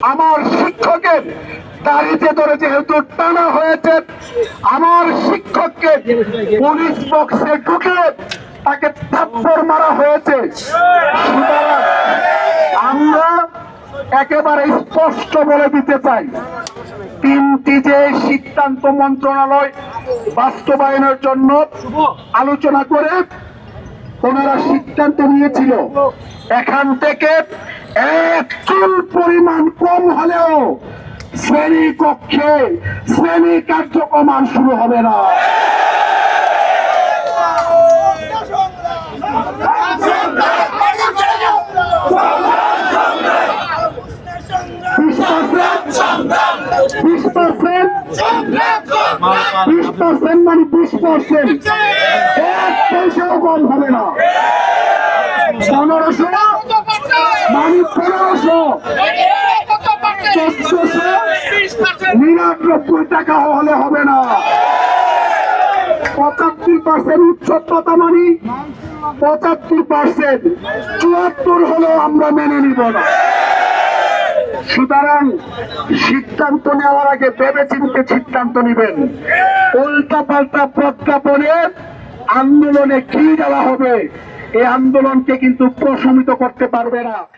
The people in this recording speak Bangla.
আমার শিক্ষকের দাড়িতে ধরে যেহেতু টানা হয়েছে, আমার শিক্ষককে পুলিশ বক্সে ঢুকে তাকে থাপ্পড় মারা হয়েছে। আমরা একেবারে স্পষ্ট বলে দিতে চাই, তিনটি যে সিদ্ধান্ত মন্ত্রণালয় বাস্তবায়নের জন্য আলোচনা করে ওনারা সিদ্ধান্ত নিয়েছিল, এখান থেকে এক চুল পরিমাণ কম হলেও শ্রেণি কক্ষে শ্রেণি কার্যক্রম শুরু হবে না। বিশ পার্সেন্ট বিশ পার্সেন্ট মানে বিশ পার্সেন্ট। কম হবে না। পনেরোশো মানে পনেরোশো চোদ্দশো নিরানব্বই টাকা হলে হবে না। পঁচাত্তর পার্সেন্ট উচ্চতা মানি পঁচাত্তর পার্সেন্ট চুয়াত্তর হলেও আমরা মেনে নিব না। সুতরাং সিদ্ধান্ত নেওয়ার আগে ভেবে চিনতে সিদ্ধান্ত নেবেন। উল্টা পাল্টা প্রজ্ঞাপনে আন্দোলনে কি দেওয়া হবে? এই আন্দোলনকে কিন্তু প্রশমিত করতে পারবে না।